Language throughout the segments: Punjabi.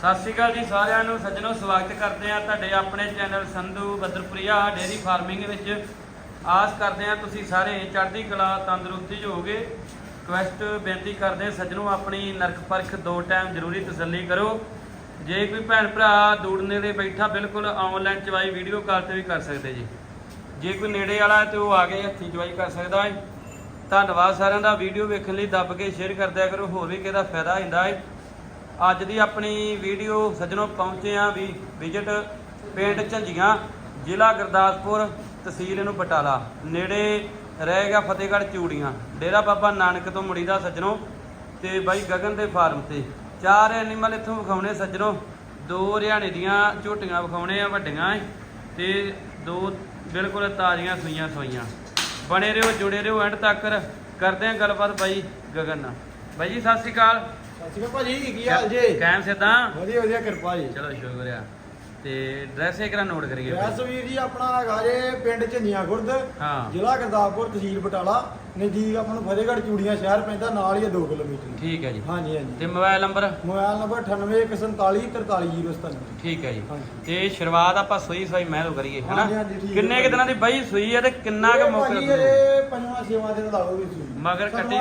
ਸਤਿ ਸ਼੍ਰੀ ਅਕਾਲ ਜੀ ਸਾਰਿਆਂ ਨੂੰ। ਸੱਜਣੋ, ਸਵਾਗਤ ਕਰਦੇ ਆ ਤੁਹਾਡੇ ਆਪਣੇ channel Sandhu Baddarpuria dairy farming ਵਿੱਚ। ਆਸ ਕਰਦੇ ਆ ਤੁਸੀਂ ਸਾਰੇ ਚੜ੍ਹਦੀ ਕਲਾ, ਤੰਦਰੁਸਤੀ 'ਚ ਹੋਗੇ ਰਿਕਵੈਸਟ ਬੇਨਤੀ ਕਰਦੇ ਆ ਸੱਜਣੋ, ਆਪਣੀ ਨਰਕ ਪਰਖ ਦੋ ਟਾਈਮ ਜ਼ਰੂਰੀ ਤਸੱਲੀ ਕਰੋ। ਜੇ ਕੋਈ ਭੈਣ ਭਰਾ ਦੂਰ ਨੇੜੇ ਬੈਠਾ, ਬਿਲਕੁਲ ਆਨਲਾਈਨ ਚਵਾਈ ਵੀਡੀਓ ਕਾਲ ਤੇ ਵੀ ਕਰ ਸਕਦੇ ਜੀ। ਜੇ ਕੋਈ ਨੇੜੇ ਵਾਲਾ ਹੈ ਤੇ ਉਹ ਆ ਕੇ ਹੱਥੀਂ ਚਵਾਈ ਕਰ ਸਕਦਾ ਹੈ। ਧੰਨਵਾਦ ਸਾਰਿਆਂ ਦਾ। ਵੀਡੀਓ ਵੇਖਣ ਲਈ ਦੱਬ ਕੇ ਸ਼ੇਅਰ ਕਰਦਿਆ ਕਰੋ, ਹੋਰ ਵੀ ਕਿਹਦਾ ਫਾਇਦਾ ਹੁੰਦਾ ਹੈ। ਅੱਜ ਦੀ ਆਪਣੀ ਵੀਡੀਓ ਸੱਜਣੋ ਪਹੁੰਚੇ ਆ ਵੀ ਵਿਜ਼ਿਟ ਪਿੰਡ ਝੰਜੀਆਂ ਜ਼ਿਲ੍ਹਾ ਗੁਰਦਾਸਪੁਰ, ਤਹਿਸੀਲ ਇਹਨੂੰ ਬਟਾਲਾ। ਨੇੜੇ ਰਹਿ ਗਿਆ ਫਤਿਹਗੜ੍ਹ ਚੂੜੀਆਂ। ਡੇਰਾ ਬਾਬਾ ਨਾਨਕ ਤੋਂ ਮੁੜੀ ਦਾ ਸੱਜਣੋ ਤੇ ਬਾਈ ਗਗਨ ਦੇ ਫਾਰਮ ਤੇ। ਚਾਰ ਐਨੀਮਲ ਇੱਥੋਂ ਵਿਖਾਉਣੇ ਸੱਜਣੋ। ਦੋ ਹਰਿਆਣੇ ਦੀਆਂ ਝੋਟੀਆਂ ਵਿਖਾਉਣੇ ਆ, ਵੱਡੀਆਂ ਏ। ਤੇ ਦੋ ਬਿਲਕੁਲ ਤਾਜ਼ੀਆਂ ਸੂਈਆਂ ਸੋਈਆਂ। ਬਣੇ ਰਹੋ, ਜੁੜੇ ਰਹੋ ਐਂਡ ਤੱਕ। ਕਰਦੇ ਆ ਗੱਲਬਾਤ ਬਾਈ ਗਗਨ ਨਾਲ। ਬਾਈ ਜੀ, ਸਤਿ ਸ਼੍ਰੀ ਅਕਾਲ। ਸਤਿ ਸ਼੍ਰੀ ਅਕਾਲ ਭਾਜੀ ਕੀ ਹਾਲ ਜੇ? ਕਾਇਮ ਸਿੱਧਾ? ਵਧੀਆ ਵਧੀਆ ਕਿਰਪਾ ਜੀ। ਚਲੋ ਸ਼ੁਕਰ ਆ ਤੇ ਡਰੈਸ ਇੱਕ ਨੋਟ ਕਰੀਏ ਵੈਸ ਵੀਰ ਜੀ ਆਪਣਾ ਹੈਗਾ ਜੇ ਪਿੰਡ ਝੰਨੀਆਂ ਖੁਰਦ ਹਾਂ। ਜ਼ਿਲ੍ਹਾ ਗੁਰਦਾਸਪੁਰ ਤਹਿਸੀਲ ਬਟਾਲਾ ਨਜ਼ਦੀਕ ਆਪਾਂ ਨੂੰ ਫਤਿਹਗੜ੍ਹ ਚੂੜੀਆਂ ਸ਼ਹਿਰ ਪੈਂਦਾ ਨਾਲ ਹੀ 2 ਕਿਲੋਮੀਟਰ। ਠੀਕ ਹੈ ਜੀ। ਹਾਂਜੀ ਹਾਂਜੀ। ਤੇ ਮੋਬਾਈਲ ਨੰਬਰ? ਮੋਬਾਈਲ ਨੰਬਰ 9814433097 ਠੀਕ ਹੈ ਜੀ। ਹਾਂਜੀ। ਤੇ ਸ਼ੁਰੂਆਤ ਆਪਾਂ ਸੂਈ ਸੂਈ ਮਹਿਲੋਂ ਕਰੀਏ ਹਨਾ? ਹੈ ਕਿੰਨੇ ਕਿ ਦਿਨਾਂ ਦੀ ਬਾਈ ਸੂਈ ਹੈ ਤੇ ਕਿੰਨਾ ਕੁ ਮੌਕੇ ਦਾ ਇਹ ਪੰਜਵਾਂ ਛੇਵਾਂ ਦਿਨ ਲਾਓ ਵੀ ਸੀ ਮਗਰ ਕੱਟੀ।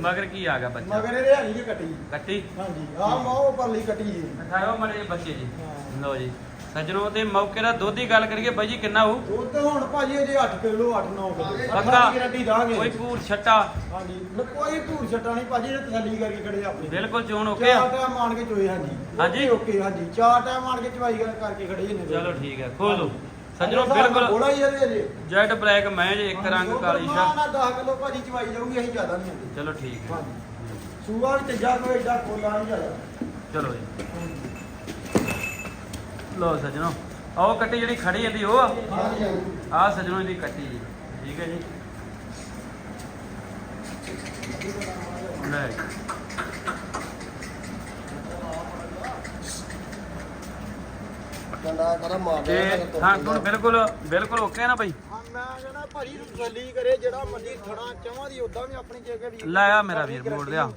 ਮਗਰ ਕੀ ਆ ਗਿਆ ਬੱਚਾ? ਮਗਰ ਇਹ ਹਰੀ ਕੱਟੀ। ਕੱਟੀ? ਹਾਂਜੀ ਆਹ ਮਾਓ ਪਰਲੀ ਕੱਟੀ ਜੀ। ਦਿਖਾਓ ਮੜੇ ਬੱਚੇ ਜੀ। ਹਾਂ। ਲਓ ਜੀ। ਸੱਜਣੋ ਤੇ ਮੌਕੇ ਦਾ ਦੁੱਧ ਦੀ ਗੱਲ ਕਰੀਏ ਬਾਈ ਜੀ ਕਿੰਨਾ ਹੋਊ? ਦੁੱਧ ਹੁਣ ਭਾਜੀ ਅਜੇ 8 ਕਿਲੋ 8 9 ਕਿਲੋ। ਪੱਕਾ? ਗਰੰਟੀ ਦਾਂਗੇ। ਕੋਈ ਪੂਰ ਛੱਟਾ? ਹਾਂਜੀ। ਨ- ਕੋਈ ਧੂੜ ਛੱਟਾ ਨਹੀਂ ਭਾਜੀ ਇਹ ਤਸੱਲੀ ਕਰਕੇ ਖੜੇ ਆਪਣੇ। ਬਿਲਕੁਲ ਚੋਣ ਓਕੇ ਚਾਰ ਆ ਟਾਈਮ ਆਣ ਕੇ ਚੋਏ ਹਾਂਜੀ। ਹਾਂਜੀ? ਓਕੇ ਹਾਂਜੀ। ਚਾਰ ਟਾਈਮ ਆਣ ਕੇ ਚਵਾਈ ਕਰ- ਕਰਕੇ ਖੜੇ ਨੇ ਚਲੋ ਠੀਕ ਹੈ ਖੋਲ ਲਓ ਸੱਜਣੋ ਬਿਲਕੁਲ ਬੋਲਾ ਹੀ ਇਹਦੇ ਜੇ ਜੈਡ ਬਲੈਕ ਮੈਂ ਜੇ ਇੱਕ ਰੰਗ ਕਾਲੀ ਸ਼ਾ ਨਾ 10 ਕਿਲੋ ਭਾਜੀ ਚਵਾਈ ਜਾਊਗੀ ਅਸੀਂ ਜ਼ਿਆਦਾ ਨਹੀਂ ਆਂਦੇ ਚਲੋ ਠੀਕ ਹੈ ਹਾਂਜੀ। ਸੂਆ ਵੀ ਤੇਜਾ ਕੋਈ ਏਡਾ ਕੋਲਾ ਨਹੀਂ ਜ਼ਿਆਦਾ। ਚਲੋ ਜੀ। ਲਓ ਸੱਜਣੋ ਆਓ ਕੱਟੀ ਜਿਹੜੀ ਖੜੀ ਇਹਦੀ ਉਹ ਆ? ਸੱਜਣੋ ਇਹਦੀ ਕੱਟੀ ਜੀ ਠੀਕ ਹੈ ਜੀ। ਲੈ। ਡੰਡਾ ਕਰਾ ਮਾਰ ਤੇ ਹਾਂ ਤੁਹਾਨੂੰ ਬਿਲਕੁਲ ਬਿਲਕੁਲ ਓਕੇ ਨਾ ਬਾਈ? ਹਾਂ ਮੈਂ ਕਹਿੰਦਾ ਭਾਜੀ ਤਸੱਲੀ ਕਰੇ ਜਿਹੜਾ ਮਰਜ਼ੀ ਥਣਾ ਚਾਹਾਂ ਦੀ ਉਦਾਂ ਵੀ ਆਪਣੀ ਜਗ੍ਹਾ ਵੀ ਲੈ ਆ ਮੇਰਾ ਵੀਰ ਮੋੜ ਲਿਆ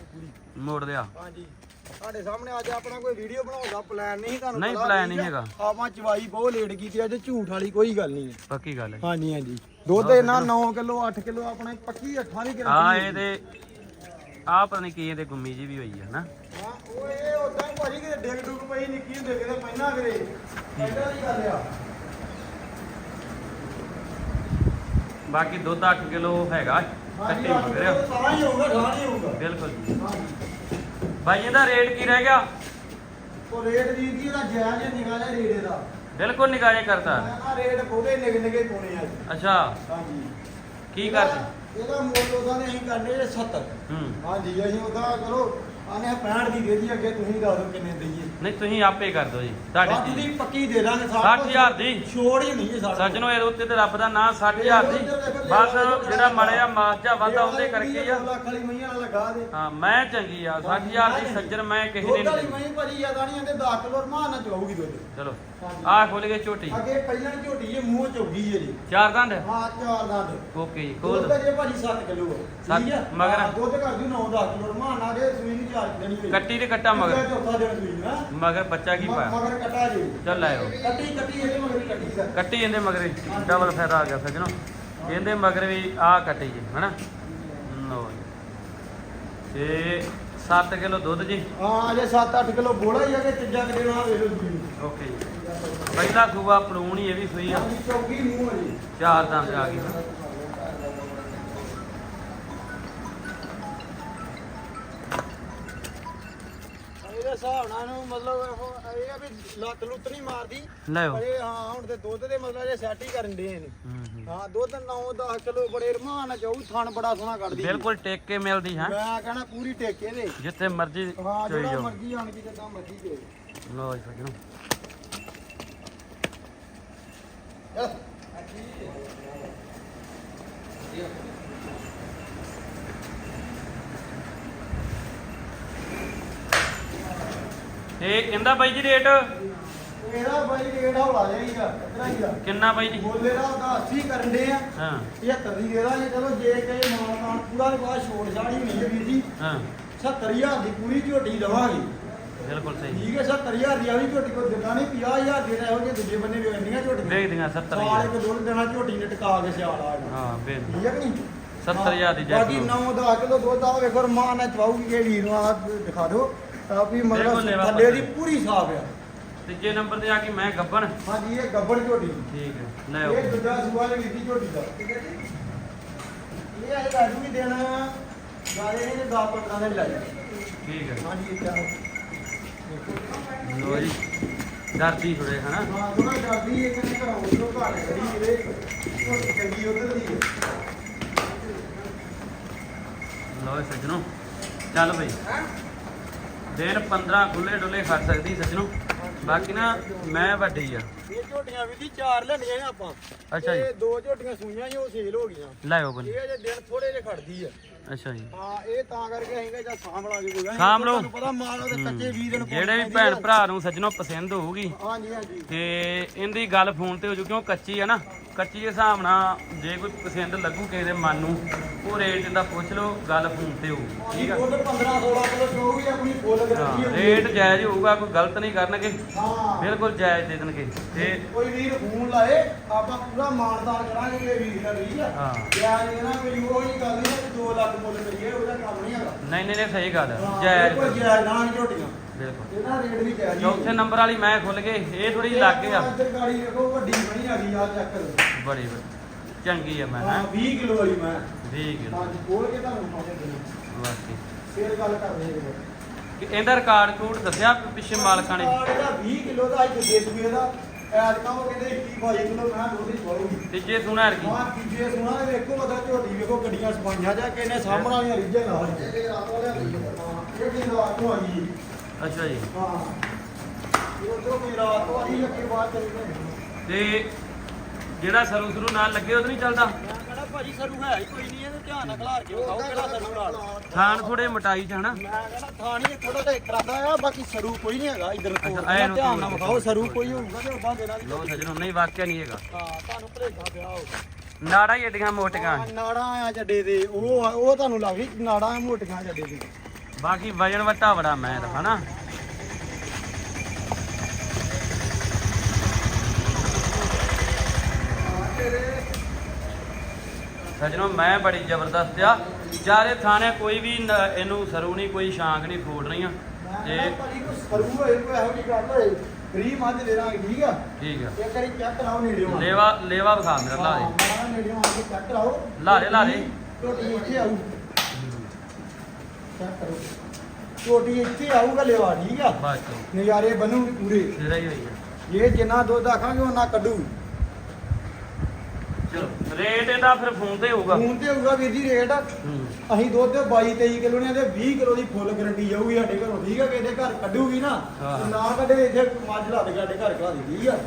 ਮੋੜ ਲਿਆ ਹਾਂਜੀ। ਤੁਹਾਡੇ ਸਾਹਮਣੇ ਅੱਜ ਆਪਣਾ ਕੋਈ ਵੀਡੀਓ ਬਣਾਉਣ ਦਾ ਪਲਾਨ ਨਹੀਂ ਤੁਹਾਨੂੰ ਨਹੀਂ, ਪਤਾ plan ਠੀਕ ਨਹੀਂ ਆ? ਹੈਗਾ। ਆਪਾਂ ਚਵਾਈ ਬਹੁਤ ਲੇਟ ਕੀਤੀ ਅੱਜ ਝੂਠ ਵਾਲੀ ਕੋਈ ਗੱਲ ਨਹੀਂ ਹੈ। ਪੱਕੀ ਗੱਲ ਹੈ। ਹਾਂਜੀ ਹਾਂਜੀ। ਦੁੱਧ ਇਹਨਾਂ 9 ਕਿਲੋ 8 ਕਿਲੋ ਆਪਣਾ ਪੱਕੀ ਅੱਠਾਂ ਦੀ ਆ ਇਹਦੇ ਆ ਪਤਾ ਨਹੀਂ ਕੀ ਇਹਦੇ ਗੁੰਮੀ ਜੀ ਵੀ ਹੋਈ ਹੈ ਨਾ ਹਾਂ ਉਹ ਇਹ ਉਦਾਂ ਹੀ ਭਾਜੀ ਕਿਤੇ ਡਿੱਗ ਡੁੱਗ ਪਈ ਨਿੱਕੀ ਹੁੰਦੇ ਕਿਤੇ। ਪਹਿਨਾ ਕਰੇ ਪਹਿਲਾਂ ਦੀ ਗੱਲ ਆ। ਬਾਕੀ ਦੁੱਧ 8 ਕਿਲੋ ਹੈਗਾ ਕੱਟੀ ਹਾਂਜੀ, ਮਗਰ ਹੀ ਹੋਊਗਾ ਨਹੀਂ ਹੋਊਗਾ। ਬਿਲਕੁਲ। ਜੀ। ਹਾਂਜੀ। ਬਾਈ ਇਹਦਾ ਰੇਟ ਕੀ ਰਹਿ ਗਿਆ? ਉਹ ਰੇਟ ਦੀ ਦੀ ਇਹਦਾ ਜਾਇਜ਼ ਨਿਕਾ ਲਿਆ ਰੇੜੇ ਦਾ। ਬਿਲਕੁਲ ਨਿਗਾਹੇ ਕਰਤਾ। ਨਾ ਰੇਟ ਬਹੁਤੇ ਨਿਕ ਨਿਕੇ ਪਾਉਣੇ ਆ। ਅੱਛਾ। ਹਾਂਜੀ। ਕੀ ਕਰਦੇ? ਇਹਦਾ ਮੁੱਲ ਉਹਦਾ ਨੇ ਅਸੀਂ ਕਰਨੇ ਜੇ 70 ਹੂੰ। ਹਾਂਜੀ ਅਸੀਂ ਉਹਦਾ ਕਰੋ। ਆਨੇ 65 ਦੀ ਦੇ ਦੀ ਅੱਗੇ ਤੁਸੀਂ ਦੱਸ ਦਿਓ ਕਿੰਨੇ ਦਈਏ। ਨਹੀਂ ਤੁਸੀਂ ਆਪੇ ਕਰ ਦਿਓ ਜੀ ਤੁਹਾਡੀ ਦੀ ਚੀਜ਼। ਪੱਕੀ ਦੇ ਦਾਂਗੇ 60,000 ਦੀ। ਛੋੜ ਹੀ ਨਹੀਂ ਹੈ ਸਾਡਾ ਸੱਜਣੋ ਇਹਦੇ ਉੱਤੇ ਤੇ ਰੱਬ ਦਾ ਨਾਮ 60000 ਦੀ। ਬਸ ਜਿਹੜਾ ਮੜਿਆ ਮਾਸਜਾ ਵਾਧਾ ਉਹਦੇ ਕਰਕੇ ਆ। ਲੱਖ ਵਾਲੀ ਮਈਆਂ ਨਾਲ ਲਗਾ ਦੇ। ਹਾਂ ਮੈਂ ਚੰਗੀ ਆ 60000 ਦੀ ਸੱਜਣ ਮੈਂ ਕਿਸੇ ਨੇ ਦੁੱਧ ਵਾਲੀ ਨਹੀਂ ਮਈ ਭਾਜੀ ਜ਼ਿਆਦਾ ਨਹੀਂ ਆਂਦੇ 10 ਕਿਲੋ ਰਮਾਨ ਨਾਲ ਚਵਾਉਗੀ ਦੁੱਧ। ਚਲੋ। ਆਹ ਖੋਲ ਕੇ ਝੋਟੀ। ਅੱਗੇ ਪਹਿਲਾਂ ਝੋਟੀ ਇਹ ਮੂੰਹ ਚੁੱਗੀ ਹੈ ਜੀ। ਚਾਰ ਦੰਦ? ਹਾਂ ਚਾਰ ਦੰਦ। ਓਕੇ ਜੀ ਖੋਲ। ਦੁੱਧ ਦਿਓ। ਜੇ ਭਾਜੀ 7 ਕਿਲੋ ਸੱਤ- ਠੀਕ ਆ? ਮਗਰ? ਦੁੱਧ ਕਰ ਦੂ 9 10 ਕਿਲੋ ਰਮਾਨ ਨਾਲ ਦੇ ਸੂਈ ਨੂੰ ਦੇਣੀ ਕੱਟੀ ਤੇ ਕੱਟਾ ਮਗਰ। ਦੂਜਾ ਚੌਥਾ ਦਿਨ ਸੂਈ ਨਾ। ਮਗਰ ਬੱਚਾ ਕੀ ਪਾਇਆ? ਮਗਰ ਕਟਾ ਜੀ। ਚੱਲ ਆਇਓ ਕੱਟੀ ਕੱਟੀ ਇਹਦੇ ਮਗਰ ਹੀ ਕੱਟੀ ਦਾ ਕੱਟੀ ਇਹਦੇ ਮਗਰ ਡਬਲ ਫਾਇਦਾ ਆ ਗਿਆ ਸੱਜਣੋ ਇਹਦੇ ਮਗਰ ਵੀ ਆਹ ਕੱਟੀ ਜੀ ਹਨਾ? ਲਓ ਜੀ। ਤੇ 7 ਕਿਲੋ ਦੁੱਧ ਜੀ? ਹਾਂ ਜੇ 7-8 ਕਿਲੋ ਬੋਲਾ ਹੀ ਆ ਕਿ ਤੀਜਾ ਕਿ ਦੇਣਾ ਵੇਖ ਲਓ ਜੀ। ਓਕੇ ਜੀ। ਪਹਿਲਾ ਸੂਆ ਪਲੂਣ ਹੀ ਇਹ ਵੀ ਸੂਈ ਆ। ਚੌਕੀ ਮੂੰਹ ਹੈ ਜੀ। ਚਾਰ ਦੰਦ ਆ ਗਈ ਹਿਸਾਬ ਨਾਲ ਨੂੰ ਮਤਲਬ ਉਹ ਇਹ ਆ ਵੀ ਲੱਤ ਲੁੱਤ ਨਹੀਂ ਮਾਰਦੀ। ਲਿਓ ਪਰ ਇਹ ਹਾਂ ਹੁਣ ਤੇ ਦੁੱਧ ਦੇ ਮਤਲਬ ਜੇ ਸੈਟ ਹੀ ਕਰਨ ਦੇ ਨੇ। ਹੂੰ, ਹੂੰ। ਹਾਂ ਦੁੱਧ 9-10 ਕਿਲੋ ਬੜੇ ਰਮਾਨ ਨਾਲ ਜਾਊ ਥਣ ਬੜਾ ਸੋਹਣਾ ਕੱਢਦੀ ਬਿਲਕੁਲ ਟੇਕ ਕੇ ਮਿਲਦੀ ਹੈ। ਮੈਂ ਕਹਣਾ ਪੂਰੀ ਟੇਕੇ ਦੇ। ਜਿੱਥੇ ਮਰਜ਼ੀ ਹਾਂ ਚੋਈ ਜਿਹੜਾ ਜਾਓ। ਮਰਜ਼ੀ ਆਣ ਕੇ ਜਿੱਦਾਂ ਮਰਜ਼ੀ ਦੇ। ਲਓ ਜੀ ਸੱਜਣੋ। ਇਹ ਇਹਦਾ ਬਾਈ ਜੀ ਰੇਟ? ਇਹਦਾ ਬਾਈ ਰੇਟ ਹੌਲਾ ਜਾਈਦਾ ਕਿਤਨਾ ਹੀ ਆ। ਕਿੰਨਾ ਬਾਈ ਜੀ? ਬੋਲੇ ਦਾ ਉਹਦਾ 80 ਕਰਨ ਦੇ ਆ। ਹਾਂ। 75 ਦੀ ਦੇ ਦਾਂਗੇ ਚਲੋ ਜੇ ਕਹੇ ਮਾਨ ਤਾਨ ਪੂਰਾ ਦੇ ਬਾਅਦ ਛੋੜ ਛਾੜੀ ਨਹੀਂ ਵੀਰ ਜੀ ਹਾਂ। 70000 ਦੀ ਪੂਰੀ ਝੋਟੀ ਲਵਾਂਗੇ ਬਿਲਕੁਲ ਸਹੀ। ਠੀਕ ਹੈ 70000 ਦੀ ਆ ਵੀ ਝੋਟੀ ਕੋਈ ਦਿੰਦਾ ਨਹੀਂ 50000 ਦੀ ਤਾਂ ਇਹੋ ਜਿਹੇ ਦੂਜੇ ਬੰਨੇ ਵੀ ਇੰਨੀਆਂ ਝੋਟੀਆਂ। ਵੇਚਦੀਆਂ 70 ਸਾਲ ਇੱਕ ਦੁੱਧ ਦੇਣਾ ਝੋਟੀ ਨੇ ਟਿਕਾ ਕੇ ਸਿਆਲ ਆ ਜਾਣਾ। ਹਾਂ ਬਿਲ ਠੀਕ ਹੈ ਕਿ ਨਹੀਂ? 70,000 ਦੀ ਜੈਕ ਬਾਕੀ 9-10 ਕਿਲੋ ਦੁੱਧ ਆ ਵੇਖੋ ਮਾਂ ਨਾਲ ਚਵਾਉਗੀ ਕਿ ਵੀਰ ਨੂੰ ਆ ਦਿਖਾ ਦਿਓ। ਆ ਵੀ ਬਿਲਕੁਲ ਮਤਲਬ ਲੇਵਾ ਥੱਲੇ ਦੀ। ਪੂਰੀ ਸਾਫ਼ ਆ। ਤੀਜੇ ਨੰਬਰ ਤੇ ਆ ਗਈ ਮੈਂ ਗੱਬਣ। ਹਾਂਜੀ ਇਹ ਗੱਬੜ ਝੋਟੀ। ਠੀਕ ਹੈ ਲੈ ਇਹ ਆਓ ਦੂਜਾ ਸੂਆ ਦੇ ਵੀਤੀ ਝੋਟੀ ਦਾ। ਠੀਕ ਹੈ ਜੀ? ਇਹ ਆਏ ਰਾਜੂ ਵੀ ਦੇਣਾ ਜਾਰੇ ਨੇ 10 15 ਦਿਨ ਲੱਗ ਠੀਕ ਹੈ। ਹਾਂਜੀ ਇਹ ਲੋ ਜੀ ਡਰਦੀ ਥੋੜੇ ਹਨਾ? ਹਾਂ ਥੋੜਾ ਜਲਦੀ ਇਹ ਕਹਿੰਦੇ ਘਰੋਂ ਉਧਰੋਂ ਘਰ ਖੜੀ ਜਿਹੜੇ ਝੋਟੀ ਚੰਗੀ ਉਧਰ ਦੀ ਹੈ ਲੋ ਸੱਜਣੋ। ਚੱਲ ਬਈ। ਦਿਨ 15 ਖੁੱਲੇ ਡੁੱਲੇ ਖੜ ਸਕਦੀ ਸੱਜਣੋ। ਬਾਕੀ ਨਾ ਮੈਂ ਵੱਡੀ ਆ। ਇਹ ਝੋਟੀਆਂ ਵੀ ਦੀ ਚਾਰ ਲੈਣੀਆਂ ਨੇ ਆਪਾਂ। ਅੱਛਾ ਜੀ। ਇਹ ਦੋ ਝੋਟੀਆਂ ਸੂਈਆਂ ਸੀ ਉਹ ਸੇਲ ਹੋ ਗਈਆਂ। ਲੈ ਆਓ ਬਨ ਇਹ ਜੇ ਦਿਨ ਥੋੜੇ ਜਿਹਾ ਖੜਦੀ ਆ। ਅੱਛਾ ਜੀ। ਹਾਂ ਇਹ ਤਾਂ ਕਰਕੇ ਅਸੀਂ ਕਿਹਾ ਸਾਂਭ ਲਾਂਗੇ ਕੋਈ। ਸਾਂਭ ਲਓ। ਤੁਹਾਨੂੰ ਪਤਾ ਮਾਲ ਉਹਦੇ ਕੱਚੇ 20 ਦਿਨ ਜਿਹੜੇ ਵੀ ਭੈਣ ਭਰਾ ਨੂੰ ਸੱਜਣੋ ਪਸੰਦ ਹੋਊਗੀ। ਹਾਂਜੀ ਹਾਂਜੀ। ਤੇ ਇਹਦੀ ਗੱਲ ਫੋਨ ਤੇ ਹੋ ਜੂ ਕਿਉਂ ਕੱਚੀ ਆ ਨਾ। ਕੱਚੀ ਦੇ ਹਿਸਾਬ ਨਾਲ ਜੇ ਕੋਈ ਪਸੰਦ ਲੱਗੂ ਕਿਸੇ ਦੇ ਮਨ ਨੂੰ ਉਹ ਰੇਟ ਇਹਦਾ ਪੁੱਛ ਲਓ ਗੱਲ ਫੋਨ ਤੇ ਹੋਊ ਠੀਕ ਆ? ਉਹ 15 16 ਕਿਲੋ ਜੋ ਵੀ ਆਪਣੀ ਫੁੱਲ ਹਾਂ, ਗਰੰਟੀ ਹੈ। ਰੇਟ ਜਾਇਜ਼ ਹੋਊਗਾ ਕੋਈ ਗਲਤ ਨਹੀਂ ਕਰਨਗੇ। ਹਾਂ। ਬਿਲਕੁਲ ਜਾਇਜ਼ ਦੇ ਦੇਣਗੇ। ਤੇ ਕੋਈ ਵੀਰ ਫੋਨ ਲਾਏ ਆਪਾਂ ਪੂਰਾ ਮਾਨਦਾਰ ਕਰਾਂਗੇ ਕਿ ਵੀਰ ਦਾ ਆ। ਹਾਂ। ਯਾਰ ਇਹ ਨਾ ਕੋਈ ਉਹ ਹੀ ਗੱਲ ਨਹੀਂ ਕਿ 2 ਲੱਖ ਮੁੱਲ ਕਰੀਏ ਉਹਦਾ ਕੰਮ ਨਹੀਂ ਹੈਗਾ। ਨਹੀਂ ਨਹੀਂ ਨਹੀਂ ਸਹੀ ਗੱਲ ਹਾਂ, ਜਾਇਜ਼ ਕੋਈ ਜਾਇਜ਼ ਨਾ ਹੀ ਝੋਟੀਆਂ। ਬਿਲਕੁਲ। ਇਹਦਾ ਰੇਟ ਵੀ ਜਾਇਜ਼ ਹੀ ਚੌਥੇ ਨੰਬਰ ਵਾਲੀ ਮੈਂ ਖੁੱਲ ਗਏ ਇਹ ਥੋੜੀ ਲੱਗ ਗਿਆ ਇੱਧਰ ਗਾੜੀ ਦੇਖੋ ਵੱਡੀ ਬਣੀ ਆ ਗਈ ਆ ਚੈੱਕ ਕਰੋ। ਬੜੀ ਬੜੀ ਚੰਗੀ ਆ ਮੈਂ ਹਾਂ? ਹਾਂ 20 ਕਿਲੋ ਵਾਲੀ ਮੈਂ। 20 ਕਿਲੋ। ਹਾਂਜੀ ਖੋਲ ਕੇ ਤੁਹਾਨੂੰ ਪਾਉਂਦੇ ਦਿਨ ਵਾਕਈ ਫੇਰ ਗੱਲ ਕਰਦੇ ਹਾਂ ਕਿ ਇਹਦਾ ਰਿਕਾਰਡ ਕੋਡ ਦੱਸਿਆ ਪਿੱਛੇ ਮਾਲਕਾਂ ਨੇ? ਆਹ ਜਿਹੜਾ 20 ਕਿਲੋ ਦਾ ਅੱਜ ਦੇ ਸੂਏ ਦਾ। ਐਤਕਾਂ ਉਹ ਕਹਿੰਦੇ 21 22 ਕਿਲੋ ਮੈਂ ਦੁੱਧ ਹੀ ਚੋਲੂਗੀ ਤੀਜੇ ਸੁਣਾ ਰਕੀ ਹਾਂ ਤੀਜੇ ਸੁਣਾ ਦੇ ਵੇਖੋ ਉਹਦਾ ਝੋਟੀ ਵੇਖੋ ਗੱਡੀਆਂ ਸਪਾਈਆਂ ਜਾ ਕੇ ਇਹਨੇ ਸਾਹਮਣੇ ਵਾਲੀਆਂ ਰੀਝਾਂ ਨਾਲ ਇਹ ਰਾਤੋਂ ਹੈ। ਹਾਂ ਇਹ ਵੀ ਰਾਤ ਨੂੰ ਆ ਗਈ। ਅੱਛਾ ਜੀ। ਹਾਂ ਇਹ ਉਧਰੋਂ ਕੋਈ ਰਾਤ ਤੋਂ ਆਈ ਲੱਗੇ ਬਾਅਦ ਚਲੀ ਗਏ ਤੇ ਜਿਹੜਾ ਸਰੂ ਸਰੂ ਨਾਲ ਲੱਗੇ ਉਹ ਨਹੀਂ ਚੱਲਦਾ? ਕਹਿੰਦਾ ਭਾਜੀ ਸਰੂ ਹੈ ਹੀ ਕੋਈ ਨਹੀਂ ਇਹਦੇ ਧਿਆਨ ਨਾਲ ਖਿਲਾਰ ਕੇ ਵਿਖਾਓ ਕਿਹੜਾ ਸਰੂ ਨਾਲ ਥਾਨ ਥੋੜੇ ਮਟਾਈ ਚ ਹਨਾ? ਮੈਂ ਕਹਿੰਦਾ ਥਾਣੀ ਥੋੜਾ ਜਿਹਾ ਕਰਾਦਾ ਆ ਬਾਕੀ ਸਰੂ ਕੋਈ ਨਹੀਂ ਹੈਗਾ ਇਧਰ ਤੋਂ ਧਿਆਨ ਨਾਲ ਵਿਖਾਓ ਸਰੂ ਕੋਈ ਹੋਊਗਾ ਤੇ ਉਦਾਂ ਦੇਣਾ ਲੋ ਸੱਜਣੋ ਨਹੀਂ ਵਾਕਿਆ ਨਹੀਂ ਹੈਗਾ। ਹਾਂ ਤੁਹਾਨੂੰ ਭਰੇਖਾ ਪਿਆ ਹੋ ਨਾੜਾ ਹੀ ਏਡੀਆਂ ਮੋਟੀਆਂ। ਨਾੜਾਂ ਆ ਜੱਡੇ ਦੇ। ਉਹ ਆ- ਉਹ ਤੁਹਾਨੂੰ ਲੱਗ ਗਈ ਨਾੜਾਂ ਮੋਟੀਆਂ ਜੱਡੇ ਦੇ। ਬਾਕੀ ਵਜਨ ਵਟਾ ਬੜਾ ਮੈਂ ਦਾ ਹਨਾ? ਸੱਜਣੋ ਮੈਂ ਬੜੀ ਜ਼ਬਰਦਸਤ ਆ। ਚਾਰੇ ਥਾਣੇ ਕੋਈ ਵੀ ਨ- ਇਹਨੂੰ ਸਰੂ ਨਹੀਂ ਕੋਈ ਸ਼ਾਂਕ ਨਹੀਂ ਫੋੜ ਰਹੀਆਂ ਤੇ ਤੇ ਕੋਈ ਸਰੂ ਹੋਏ ਕੋਈ ਇਹੋ ਜਿਹੀ ਗੱਲ ਹੋਏ ਫ੍ਰੀ ਮੱਝ ਦੇ ਦਾਂਗੇ ਠੀਕ ਆ। ਠੀਕ ਆ। ਇੱਕ ਵਾਰੀ ਚੈੱਕ ਕਰਾਓ ਨੇੜਿਓਂ ਲੇਵਾ ਲੇਵਾ ਵਿਖਾ ਮੇਰਾ ਲਾ ਦੇ। ਨੇੜਿਓਂ ਆ ਕੇ ਚੈੱਕ ਕਰਾਓ। ਲਾ ਦੇ, ਲਾ ਦੇ। ਝੋਟੀ ਇੱਥੇ ਆਊ। ਚੈੱਕ ਕਰੋ ਇੱਥੇ ਆਊਗਾ ਲੈਵਾ ਠੀਕ ਆ। ਨਜ਼ਾਰੇ ਬਣੂਗੇ ਪੂਰੇ। ਸਿਰਾ ਹੀ ਹੋਈ ਆ। ਜੇ ਜਿੰਨਾ ਦੁੱਧ ਆਖਾਂਗੇ ਉਹਨਾਂ ਕੱਢੂ। ਚਲੋ ਰੇਟ ਇਹਦਾ ਫਿਰ ਫੋਨ ਤੇ ਹੋਊਗਾ। ਫੋਨ ਤੇ ਹੋਊਗਾ ਵੀਰ ਜੀ ਰੇਟ। ਹੂੰ। ਅਸੀਂ ਦੁੱਧ 22 23 ਕਿਲੋ ਨੇ ਤੇ 20 ਕਿਲੋ ਦੀ ਫੁੱਲ ਗਰੰਟੀ ਜਾਊਗੀ ਸਾਡੇ ਘਰੋਂ ਠੀਕ ਆ? ਕਿਤੇ ਘਰ ਕੱਢੂਗੀ ਨਾ ਹਾਂ। ਤੇ ਨਾ ਕੱਢੇ ਇੱਥੇ ਮੱਝ ਲਾ ਦੇ ਸਾਡੇ ਘਰ ਘਰ ਦੀ ਠੀਕ ਆ?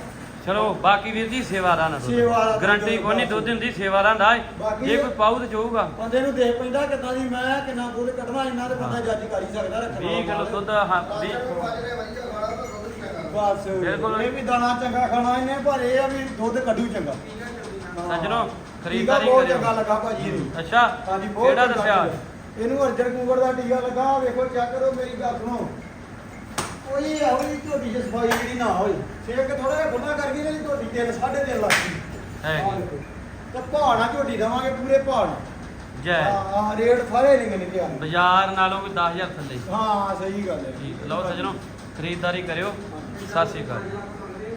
ਚਲੋ ਬਾਕੀ ਵੀਰ ਜੀ ਸੇਵਾਦਾਰ ਨਾ ਸੇਵਾਦਾਰ ਦਾ ਗਰੰਟੀ ਕੋਈ ਨਹੀਂ ਦੁੱਧ ਹੁੰਦੀ ਸੇਵਾਦਾਰ ਦਾ। ਬਾਕੀ ਜੇ ਕੋਈ ਪਾਉ ਤੇ ਜਾਊਗਾ। ਬੰਦੇ ਨੂੰ ਦੇਖ ਪੈਂਦਾ ਕਿੱਦਾਂ ਦੀ ਮੈਂ ਕਿੰਨਾ ਦੁੱਧ ਕੱਢਣਾ ਇੰਨਾ ਤੇ ਬੰਦਾ ਜੱਜ ਕਰ ਹੀ ਸਕਦਾ ਰੱਖਣਾ 20 ਕਿਲੋ ਦੁੱਧ ਹਾਂ 20 ਬਸ। ਬਿਲਕੁਲ। ਇਹ ਵੀ ਦਾਣਾ ਚੰਗਾ ਖਾਣਾ ਇਹਨੇ ਪਰ ਇਹ ਆ ਵੀ ਦੁੱਧ ਕੱਢੂ ਚੰਗਾ। ਸੱਜਣੋ ਖਰੀਦਦਾਰੀ ਬਹੁਤ ਕਰਿਓ। ਚੰਗਾ ਲੱਗਾ ਭਾਜੀ ਨੂੰ ਅੱਛਾ ਹਾਂਜੀ ਬਹੁਤ ਕਿਹੜਾ ਚੰਗਾ ਦੱਸਿਆ। ਇਹਨੂੰ ਅਰਜਨ ਕੁੰਗੜ ਦਾ ਟੀਕਾ ਲੱਗਾ। ਵੇਖੋ ਚੈੱਕ ਕਰੋ ਮੇਰੀ ਗੱਲ ਸੁਣੋ। ਕੋਈ ਇਹੋ ਜਿਹੀ ਝੋਟੀ ਚ ਸਫ਼ਾਈ ਜਿਹੜੀ ਨਾ ਹੋਏ। ਛੇਕ ਥੋੜਾ ਜਿਹਾ ਖੁੱਲਾ ਕਰ ਗਈ ਜਿਹੜੀ ਝੋਟੀ 3 3.5 ਲੱਖ ਦੀ। ਹੈ। ਆਹ। ਤੇ ਭਾਣਾ ਝੋਟੀ ਦੇਵਾਂਗੇ ਪੂਰੇ ਭਾਣ ਜੈ। ਹਾਂ ਰੇਟ ਸਾਰੇ ਨਹੀਂ ਨਿਕਲਿਆ ਬਾਜ਼ਾਰ ਨਾਲੋਂ ਵੀ 10000 ਥੱਲੇ। ਹਾਂ ਸਹੀ ਗੱਲ ਹੈ। ਠੀਕ ਲਓ ਸੱਜਣੋ ਖਰੀਦਦਾਰੀ ਕਰਿਓ। ਸਤਿ ਸ਼੍ਰੀ ਅਕਾਲ।